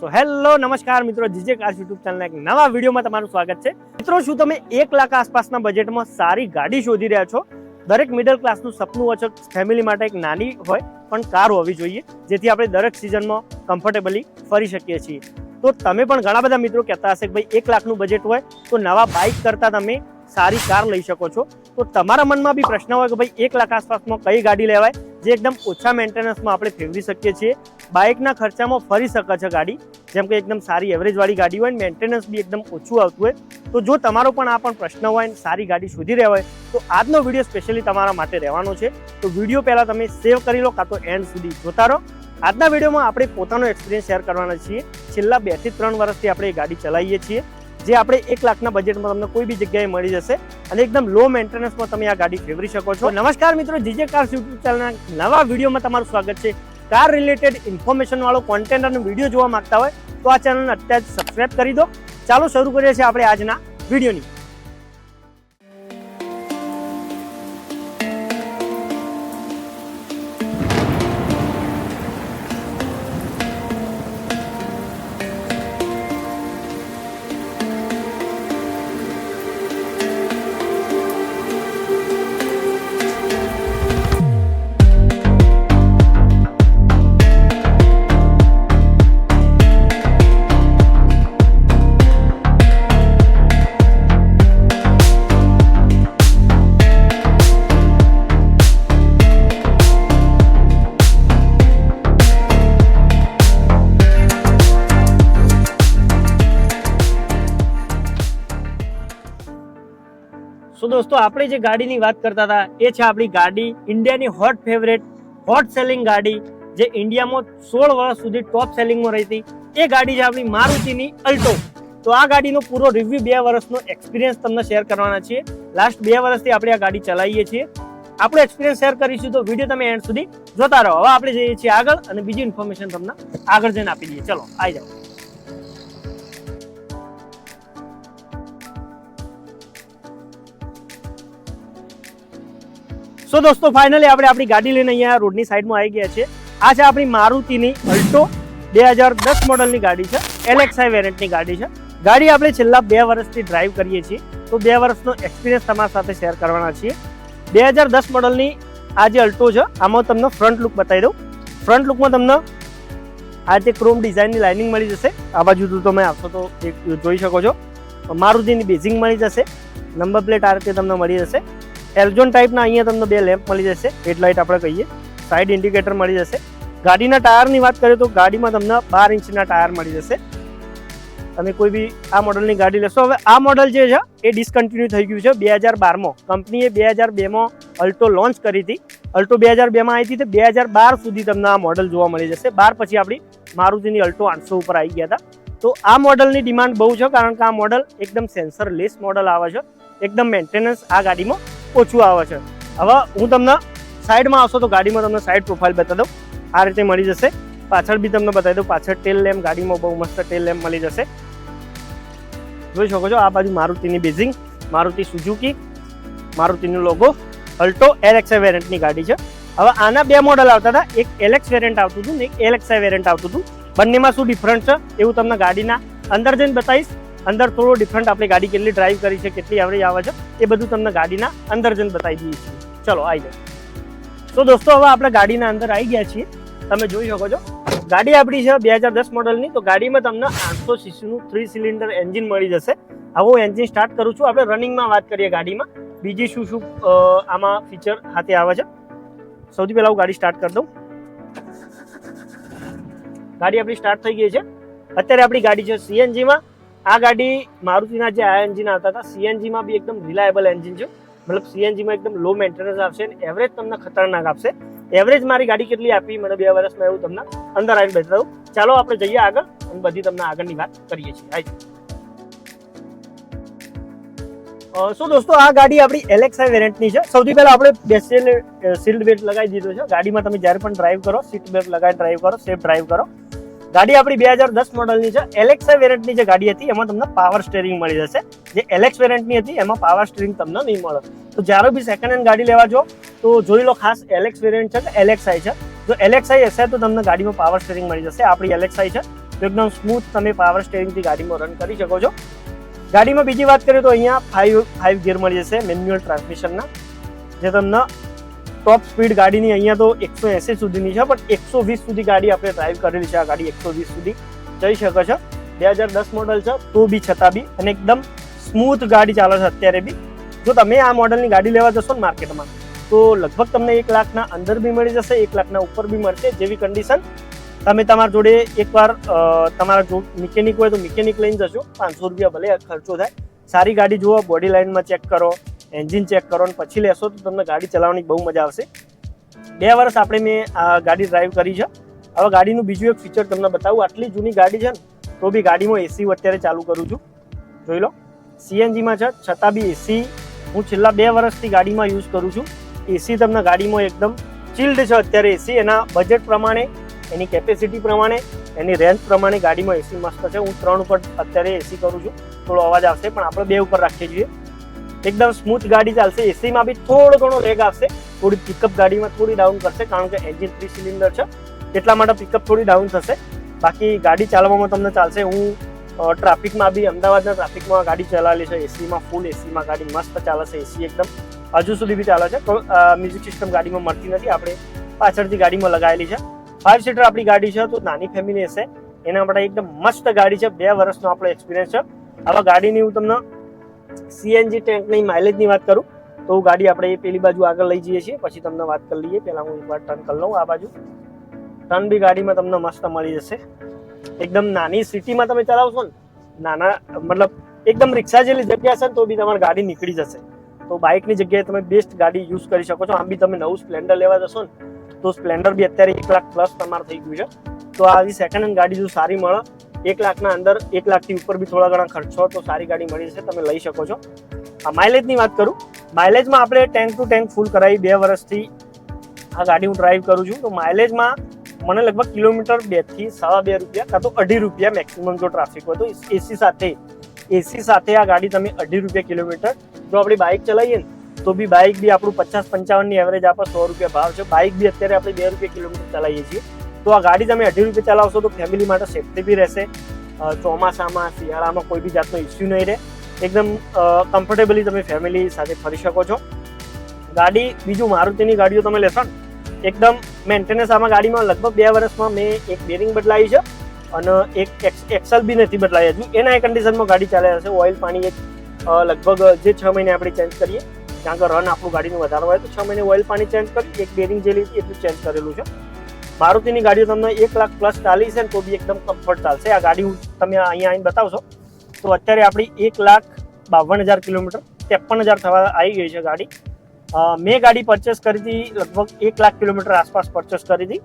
So hello નમસ્કાર મિત્રો. GJ cars YouTube ચેનલના એક નવા વિડીયોમાં તમારું સ્વાગત છે. મિત્રો, શું તમે એક લાખ આસપાસના બજેટમાં સારી ગાડી શોધી રહ્યા છો? દરેક મિડલ ક્લાસનું સપનું અચક ફેમિલી માટે એક નાની હોય, પણ કાર હોવી જોઈએ, જેથી આપણે દરેક સિઝનમાં કમ્ફર્ટેબલી ફરી શકીએ છીએ. તો તમે પણ ઘણા બધા મિત્રો કહેતા હશે કે ભાઈ, એક લાખનું બજેટ હોય, તો નવા બાઇક કરતાં તમે સારી કાર લઈ શકો છો. તો તમારા મનમાં બી પ્રશ્ન હોય કે ભાઈ, એક લાખ આસપાસમાં કઈ ગાડી લેવાય? જે એકદમ ઓછા મેન્ટેનન્સમાં આપણે ફેરવી શકીએ છીએ. બાઇકના ખર્ચામાં ફરી શકે છે ગાડી. જેમ કે એકદમ સારી એવરેજવાળી ગાડી હોય મેન્ટેનન્સ બી એકદમ ઓછું આવતું હોય. તો જો તમારો પણ આ પણ પ્રશ્ન હોય સારી ગાડી શોધી રહ્યા હોય, તો આજનો વીડિયો સ્પેશિયલી તમારા માટે રહેવાનો છે. તો વીડિયો પહેલાં તમે સેવ કરી લો, કાં તો એન્ડ સુધી જોતા રહો. આજના વિડીયોમાં આપણે પોતાનો એક્સપિરિયન્સ શેર કરવાના છીએ. છેલ્લા બેથી ત્રણ વર્ષથી આપણે એ ગાડી ચલાવીએ છીએ. જે આપણે એક લાખના બજેટમાં તમને કોઈ બી જગ્યાએ મળી જશે અને એકદમ લો મેન્ટેનન્સમાં તમે આ ગાડી ફેરવી શકો છો. નમસ્કાર મિત્રો જીજે કાર્સ યુટ્યુબ ચેનલના નવા વિડીયોમાં તમારું સ્વાગત છે. કાર રિલેટેડ ઇન્ફોર્મેશન વાળો કોન્ટેન્ટ અને વીડિયો જોવા માંગતા હોય તો આ ચેનલને અત્યારે સબસ્ક્રાઈબ કરી દો. ચાલો શરૂ કરીએ છીએ આપણે આજના વિડીયોની. દોસ્તો, આપણે જે ગાડીની વાત કરતા હતા, એ છે આપણી ગાડી, ઇન્ડિયાની હોટ ફેવરેટ હોટ સેલિંગ ગાડી, જે ઇન્ડિયામાં સોળ વર્ષ સુધી ટોપ સેલિંગમાં રહી હતી એ ગાડી છે આપણી મારુતિની અલ્ટો. તો આ ગાડીનો પૂરો રિવ્યુ બે વર્ષનો એક્સપિરિયન્સ તમને શેર કરવાના છીએ. લાસ્ટ બે વર્ષથી આપણે આ ગાડી ચલાવીએ છીએ. આપણો એક્સપિરિયન્સ શેર કરીશું તો વીડિયો તમે એન્ડ સુધી જોતા રહો. હવે આપણે જઈએ છીએ આગળ અને બીજી ઇન્ફોર્મેશન તમને આગળ જઈને આપી દઈએ. ચલો આવી જાઓ. સો દોસ્તો ફાઇનલી આપણે આપણી ગાડી લઈને અહીંયા રોડની સાઈડમાં આવી ગયા છે આ છે આપણી મારુતિની અલ્ટો બે હજાર દસ મોડલની ગાડી છે. એલેક્સાઈ વેરિયન્ટની ગાડી છે. ગાડી આપણે છેલ્લા બે વર્ષથી ડ્રાઈવ કરીએ છીએ. તો બે વર્ષનો એક્સપિરિયન્સ તમારા સાથે શેર કરવાના છીએ. બે હજાર દસ મોડલની આ જે અલ્ટો છે, આમાં તમને ફ્રન્ટ લુક બતાવી દઉં. ફ્રન્ટ લુકમાં તમને આ જે ક્રોમ ડિઝાઇનની લાઇનિંગ મળી જશે. આ બાજુ તો તમે આવશો તો એક જોઈ શકો છો. મારુતિની બેઝિંગ મળી જશે. નંબર પ્લેટ આ રીતે તમને મળી જશે. એલ્જોન ટાઈપના અહીંયા તમને બે લેમ્પ મળી જશે હેડલાઇટ આપણે કહીએ. સાઈડ ઇન્ડિકેટર મળી જશે. ગાડીના ટાયરની વાત કરીએ તો ગાડીમાં તમને બાર ઇંચના ટાયર મળી જશે. તમે કોઈ બી આ મોડલની ગાડી લેશો. હવે આ મોડલ જે છે, એ ડિસકન્ટિન્યુ થઈ ગયું છે બે હજાર બારમાં. કંપનીએ બે હજાર બેમાં અલ્ટો લોન્ચ કરી હતી. અલ્ટો બે હજાર બેમાં આવી હતી તો બે હજાર બાર સુધી તમને આ મોડલ જોવા મળી જશે. બાર પછી આપણી મારુતિની અલ્ટો આઠસો ઉપર આવી ગયા હતા. તો આ મોડલની ડિમાન્ડ બહુ છે, કારણ કે આ મોડલ એકદમ સેન્સર લેસ મોડલ આવે છે. એકદમ મેન્ટેનન્સ આ ગાડીમાં ઓછું આવે છે. હવે હું તમને સાઈડમાં આવશો તો ગાડીમાં તમને સાઈડ પ્રોફાઇલ બતાવી દઉં. આ રીતે મળી જશે. પાછળ બી તમને બતાવી દઉં. પાછળ ટેલ લેમ્પ ગાડીમાં બહુ મસ્ત ટેલ લેમ્પ મળી જશે. જોઈ શકો છો, આ બાજુ મારુતિની બેઝિંગ મારુતિ સુઝુકી મારુતિનો લોગો અલ્ટો એલેક્સા વેરિયન્ટની ગાડી છે. હવે આના બે મોડલ આવતા હતા. એક એલેક્સ વેરિયન્ટ આવતું હતું ને એક એલેક્સા વેરિયન્ટ આવતું હતું. બંનેમાં શું ડિફરન્ટ છે? એવું તમને ગાડીના અંદર જઈને બતાવીશ. અંદર થોડો ડિફરન્ટ આપણે ગાડી કેટલી ડ્રાઈવ કરી છે, કેટલી એવરેજ આવે છે, એ બધું તમને ગાડીના અંદર જઈને બતાવી દઈએ છીએ. ચલો આવી જાઓ. તો દોસ્તો, હવે આપણે ગાડીના અંદર આવી ગયા છીએ. તમે જોઈ શકો છો. ગાડી આપણી છે બે હજાર દસ મોડલની. તો ગાડીમાં તમને આઠસો સીસીનું થ્રી સિલિન્ડર એન્જિન મળી જશે. હવે હું એન્જિન સ્ટાર્ટ કરું છું. આપણે રનિંગમાં વાત કરીએ ગાડીમાં. બીજી શું શું આમાં ફીચર હાથે આવે છે. સૌથી પહેલાં હું ગાડી સ્ટાર્ટ કરી દઉં. ગાડી આપણી સ્ટાર્ટ થઈ ગઈ છે. અત્યારે આપણી ગાડી છે સીએનજીમાં આ ગાડી મારુતિના જે આ એન્જિન આવતા હતા સીએનજીમાં બી એકદમ રિલાયબલ એન્જિન છે. મતલબ સીએનજીમાં એકદમ લો મેન્ટેનન્સ આવશે અને એવરેજ તમને ખતરનાક આપશે. એવરેજ મારી ગાડી કેટલી આપી? મને બે વર્ષમાં એવું તમને અંદર આવીને બતાવું. ચાલો આપણે જઈએ આગળ અને બધી તમને આગળની વાત કરીએ છીએ. હાઈ સો દોસ્તો, આ ગાડી આપણી એલેક્સાઈ વેરિયન્ટની છે. સૌથી પહેલા આપણે બેસેલ સીલ્ડ બેલ્ટ લગાવી દીધો છે. ગાડીમાં તમે જ્યારે પણ ડ્રાઈવ કરો સીટ બેલ્ટ લગાવી ડ્રાઈવ કરો સેફ ડ્રાઈવ કરો. ગાડી આપણી બે હજાર દસ મોડલની છે. એલેક્સા વેરિયન્ટની જે ગાડી હતી, એમાં તમને પાવર સ્ટેરિંગ મળી જશે. જે એલેક્સ વેરિયન્ટની હતી, એમાં પાવર સ્ટેરિંગ તમને નહીં મળે. તો જ્યારે બી સેકન્ડ હેન્ડ ગાડી લેવા જો તો જોઈ લો ખાસ એલેક્સ વેરિયન્ટ છે કે એલેક્સાઈ છે. જો એલેક્સાઈ હશે, તો તમને ગાડીમાં પાવર સ્ટેરિંગ મળી જશે. આપણી એલેક્સાઈ છે. એકદમ સ્મૂથ તમે પાવર સ્ટેરિંગથી ગાડીમાં રન કરી શકો છો. ગાડીમાં બીજી વાત કરીએ તો અહીંયા ફાઈવ ફાઈવ ગિયર મળી જશે મેન્યુઅલ ટ્રાન્સમિશનના જે તમને ટોપ સ્પીડ ગાડીની અહીંયા તો એકસો એંસી સુધીની છે, પણ એકસો વીસ સુધી ગાડી આપણે ડ્રાઈવ કરેલી છે આ ગાડી એકસો વીસ સુધી. જઈ શકે છે. બે હજાર દસ મોડલ છે, તો બી છતાં બી, અને એકદમ સ્મૂથ ગાડી ચાલે છે અત્યારે બી. જો તમે આ મોડલની ગાડી લેવા જશો ને માર્કેટમાં, તો લગભગ તમને એક લાખના અંદર બી મળી જશે, એક લાખના ઉપર બી મળશે, જેવી કન્ડિશન તમે તમારા જોડે એકવાર તમારા જો મિકેનિક હોય તો મિકેનિક લઈને જશો. પાંચસો રૂપિયા ભલે ખર્ચો થાય. સારી ગાડી જુઓ બોડી લાઇનમાં ચેક કરો. એન્જિન ચેક કરો અને પછી લેશો તો તમને ગાડી ચલાવવાની બહુ મજા આવશે. બે વર્ષ આપણે મેં આ ગાડી ડ્રાઈવ કરી છે. હવે ગાડીનું બીજું એક ફીચર તમને બતાવું. આટલી જૂની ગાડી છે ને, તો બી ગાડીમાં એસી અત્યારે ચાલુ કરું છું. જોઈ લો. સીએનજીમાં છે, છતાં બી એસી હું છેલ્લા બે વર્ષથી ગાડીમાં યુઝ કરું છું. એસી તમને ગાડીમાં એકદમ ચિલ્ડ છે અત્યારે એસી એના બજેટ પ્રમાણે, એની કેપેસિટી પ્રમાણે, એની રેન્જ પ્રમાણે ગાડીમાં એસી મસ્ત છે. હું ત્રણ ઉપર અત્યારે એસી કરું છું. થોડો અવાજ આવશે, પણ આપણે બે ઉપર રાખીએ છીએ. એકદમ સ્મૂથ ગાડી ચાલશે. એસીમાં બી થોડો ઘણો લેગ આવશે. થોડી પિકઅપ ગાડીમાં થોડી ડાઉન કરશે, કારણ કે એન્જિન થ્રી સિલિન્ડર છે. એટલા માટે પિકઅપ થોડી ડાઉન થશે. બાકી ગાડી ચાલવામાં તમને ચાલશે. હું ટ્રાફિકમાં બી, અમદાવાદના ટ્રાફિકમાં ગાડી ચલાવેલી છે એસીમાં ફૂલ એસીમાં ગાડી મસ્ત ચાલે છે. એસી એકદમ હજુ સુધી બી ચાલે છે. મ્યુઝિક સિસ્ટમ ગાડીમાં મળતી નથી. આપણે પાછળથી ગાડીમાં લગાવેલી છે. ફાઇવ સીટર આપણી ગાડી છે. તો નાની ફેમિલી હશે. એના માટે એકદમ મસ્ત ગાડી છે. બે વર્ષનો આપણો એક્સપિરિયન્સ છે. આવા ગાડીની હું તમને સીએનજી ટેન્કની માઇલેજની વાત કરું, તો ગાડી આપણે પેલી બાજુ આગળ લઈ જઈએ છીએ, પછી તમને વાત કરી લઈએ. પહેલાં હું એકવાર ટર્ન કરી લઉં આ બાજુ. ટર્ન બી ગાડીમાં તમને મસ્ત મળી જશે. એકદમ નાની સિટીમાં તમે ચલાવશો ને, નાના, મતલબ એકદમ રિક્ષા જેટલી જગ્યા છે ને, તો બી તમારી ગાડી નીકળી જશે. તો બાઇકની જગ્યાએ તમે બેસ્ટ ગાડી યુઝ કરી શકો છો. આમ બી તમે નવું સ્પ્લેન્ડર લેવા જશો ને, તો સ્પ્લેન્ડર બી અત્યારે એક લાખ પ્લસ તમારે થઈ ગયું છે. તો આવી સેકન્ડ હેન્ડ ગાડી જો સારી મળે એક લાખના અંદર એક લાખથી ઉપર બી થોડા ઘણા ખર્ચો તો સારી ગાડી મળી જશે, તમે લઈ શકો છો. આ માઇલેજની વાત કરું માઇલેજમાં આપણે ટેન્ક ટુ ટેન્ક ફૂલ કરાવી બે વર્ષથી આ ગાડી હું ડ્રાઈવ કરું છું. તો માઇલેજમાં મને લગભગ કિલોમીટર બેથી સવા બે રૂપિયા કાં તો અઢી રૂપિયા મેક્સિમમ જો ટ્રાફિક હોય તો એસી સાથે એસી સાથે આ ગાડી તમે અઢી રૂપિયા કિલોમીટર. જો આપણી બાઇક ચલાવીએ ને, તો બી બાઇક બી આપણું પચાસ પંચાવનની એવરેજ આપે સો રૂપિયા ભાવ છે. બાઇક બી અત્યારે આપણે બે રૂપિયા કિલોમીટર ચલાવીએ છીએ. તો આ ગાડી તમે અઢી રૂપિયા ચલાવશો તો ફેમિલી માટે સેફટી બી રહેશે. ચોમાસામાં, શિયાળામાં કોઈ બી જાતનો ઇસ્યુ નહીં રહે. એકદમ કમ્ફર્ટેબલી તમે ફેમિલી સાથે ફરી શકો છો. ગાડી, બીજું મારુતિની ગાડીઓ તમે લેશો ને, એકદમ મેન્ટેનન્સ આમાં ગાડીમાં લગભગ બે વર્ષમાં મેં એક બેરિંગ બદલાવી છે અને એક એક્સ- એક્સલ બી નથી બદલાવી હજુ. એના કન્ડિશનમાં ગાડી ચાલે હશે ઓઇલ પાણી એક લગભગ જે છ મહિને આપણે ચેન્જ કરીએ કારણ કે રન આપણું ગાડીનું વધારે હોય તો છ મહિને ઓઇલ પાણી ચેન્જ કરી, એક બેરિંગ જે લીધી એટલું ચેન્જ કરેલું છે. મારુતિની ગાડીઓ તમને એક લાખ પ્લસ ચાલી છે ને તો બી એકદમ કમ્ફર્ટ ચાલશે. આ ગાડી તમે અહીંયા આવીને બતાવશો. તો અત્યારે આપણી એક લાખ બાવન હજાર કિલોમીટર, ત્રેપન હજાર થવા આવી ગઈ છે ગાડી. મેં ગાડી પરચેસ કરી હતી લગભગ એક લાખ કિલોમીટર આસપાસ પરચેસ કરી હતી.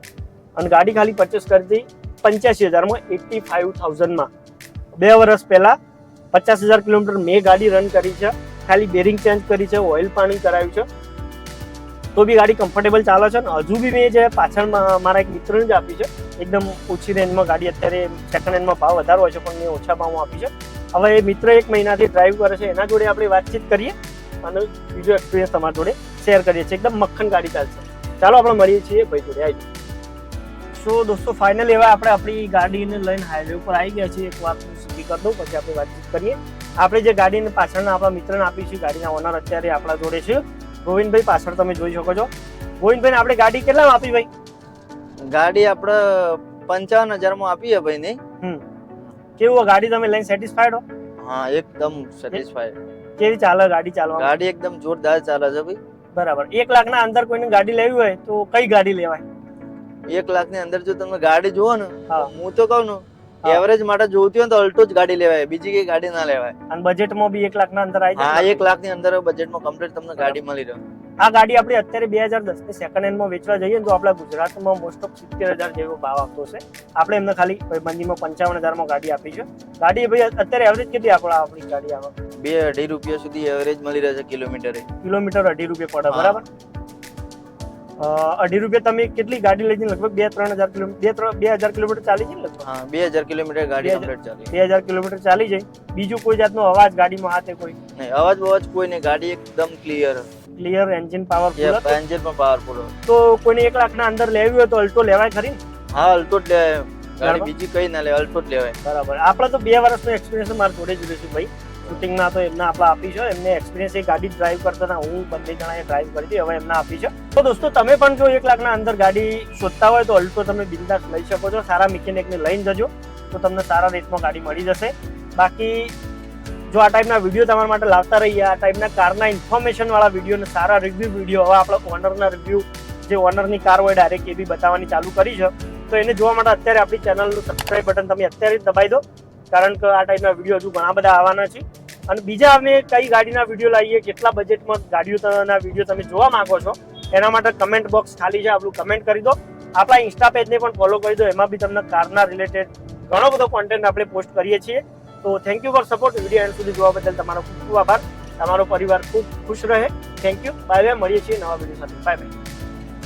અને ગાડી ખાલી પરચેસ કરી હતી પંચ્યાસી હજારમાં એટી ફાઇવ થાઉઝન્ડમાં બે વર્ષ પહેલાં પચાસ હજાર કિલોમીટર મેં ગાડી રન કરી છે. ખાલી બેરિંગ ચેન્જ કરી છે ઓઇલ પાણી કરાવ્યું છે. તો બી ગાડી કમ્ફર્ટેબલ ચાલે છે અને હજુ બી મેં જે પાછળ મારા એક મિત્રને જ આપી છે. એકદમ ઓછી રેન્જમાં ગાડી અત્યારે સેકન્ડ હેન્ડમાં ભાવ વધારો હોય છે, પણ મેં ઓછા ભાવમાં આપી છે. હવે એ મિત્ર એક મહિનાથી ડ્રાઈવ કરે છે, એના જોડે આપણે વાતચીત કરીએ અને બીજો એક્સપિરિયન્સ તમારા જોડે શેર કરીએ છીએ. એકદમ મક્ખન ગાડી ચાલશે ચાલો આપણે મળીએ છીએ ભાઈ જોડે. આવી સો દોસ્તો ફાઇનલ એવા આપણે આપણી ગાડીને લઈને હાઈવે ઉપર આવી ગયા છીએ. એક વાત સીધી કરી દઉં, પછી આપણે વાતચીત કરીએ. આપણે જે ગાડીને પાછળના આપણા મિત્રને આપી છે, ગાડીના ઓનર અત્યારે આપણા જોડે છે. ગોવિંદભાઈ પાછળ તમે જોઈ શકો છો. ગોવિંદભાઈ આપણે ગાડી કેટલામાં આપી ભાઈ? ગાડી આપણે પંચાવન હજારમાં આપીએ ભાઈ ને. કેવું ગાડી તમે લઈને સેટિસ્ફાઈડ હો? હા એકદમ સેટિસ્ફાઈડ કેવી ચાલે ગાડી ચાલવા ગાડી એકદમ જોરદાર ચાલે છે ભાઈ. બરાબર. એક લાખના અંદર કોઈને ગાડી લેવી હોય તો કઈ ગાડી લેવાય? એક લાખની અંદર જો તમે ગાડી જુઓ ને હા. હું તો કહું ને. એવરેજ માટે જોતી હોય તો અલ્ટો જ ગાડી લેવાય. બીજી કઈ ગાડી ના લેવાય. અને બજેટમાં બી એક લાખના અંદર આવી હા જાય એક લાખની અંદર બજેટમાં કમ્પ્લીટ તમને ગાડી મળી રહે. આ ગાડી આપણે અત્યારે બે હજાર દસની સેકન્ડ હેન્ડમાં વેચવા જઈએ ને તો આપણા ગુજરાતમાં મોસ્ટ ઓફ સિત્તેર હજાર જેવો ભાવ આપતો છે આપણે એમને ખાલી મંદીમાં પંચાવન હજારમાં ગાડી આપી છે. ગાડી ભાઈ અત્યારે એવરેજ કેટલી આપણા આપણી ગાડી આવે? બે અઢી રૂપિયા સુધી એવરેજ મળી રહે છે કિલોમીટરે. કિલોમીટર અઢી રૂપિયા પડે બરાબર? અઢી રૂપિયા તમે કેટલી ગાડી લઈ જઈને લગભગ બે ત્રણ હજાર કિલોમીટર બે ત્રણ બે હજાર કિલોમીટર ચાલી છે ને લગભગ? હા બે હજાર કિલોમીટર ગાડી. કમ્પ્લીટ ચાલી. બે હજાર કિલોમીટર ચાલી જાય બીજું કોઈ જાતનો અવાજ ગાડીમાં હાથે કોઈ? નહીં અવાજ બવાજ કોઈ નહીં. ગાડી એકદમ clear clear engine powerful engine પણ પાવરફુલ તો કોઈને એક લાખના અંદર લેવી હોય તો અલ્ટો લેવાય ખરી હા અલ્ટો જ લેવાય. ગાડી બીજી કઈ ના લેવાય અલ્ટો જ લેવાય. બરાબર. આપણે તો બે વર્ષનો એક્સપિરિયન્સ મારા જોડે જ છે ભાઈ. શૂટિંગના તો એમના આપણા આપી છે. એમને એક્સપિરિયન્સ એ ગાડી ડ્રાઈવ કરતા હું બંને જણાએ ડ્રાઈવ કરી હતી. હવે એમના આપી છે. તો દોસ્તો, તમે પણ જો એક લાખના અંદર ગાડી શોધતા હોય તો અલ્ટો તમે બિંદાસ લઈ શકો છો. સારા મિકેનિકને લઈને જજો. તો તમને સારા રેટમાં ગાડી મળી જશે. બાકી જો આ ટાઈપના વીડિયો તમારા માટે લાવતા રહીએ, આ ટાઈપના કારના ઇન્ફોર્મેશન વાળા વીડિયો અને સારા રિવ્યુ વીડિયો હવે આપણે ઓનરના રિવ્યુ જે ઓનરની કાર હોય ડાયરેક્ટ એ બી બતાવવાની ચાલુ કરી છે. તો એને જોવા માટે અત્યારે આપણી ચેનલનું સબસ્ક્રાઈબ બટન તમે અત્યારે જ દબાઈ દો. કારણ કે આ ટાઈપના વીડિયો હજુ ઘણા બધા આવવાના છે. અને બીજા અમે કઈ ગાડીના વીડિયો લાવીએ, કેટલા બજેટમાં ગાડીઓના વીડિયો તમે જોવા માંગો છો, એના માટે કમેન્ટ બોક્સ ખાલી છે, આપણું કમેન્ટ કરી દો. આપણા ઇન્સ્ટા પેજને પણ ફોલો કરી દો, એમાં બી તમને કારના રિલેટેડ ઘણો બધો કોન્ટેન્ટ આપણે પોસ્ટ કરીએ છીએ. તો thank you for support video end સુધી જોવા બદલ તમારો ખૂબ ખૂબ આભાર. તમારો પરિવાર ખૂબ ખુશ રહે. થેન્ક યુ બાય બાય મળીએ છીએ નવા વીડિયો સાથે. Bye bye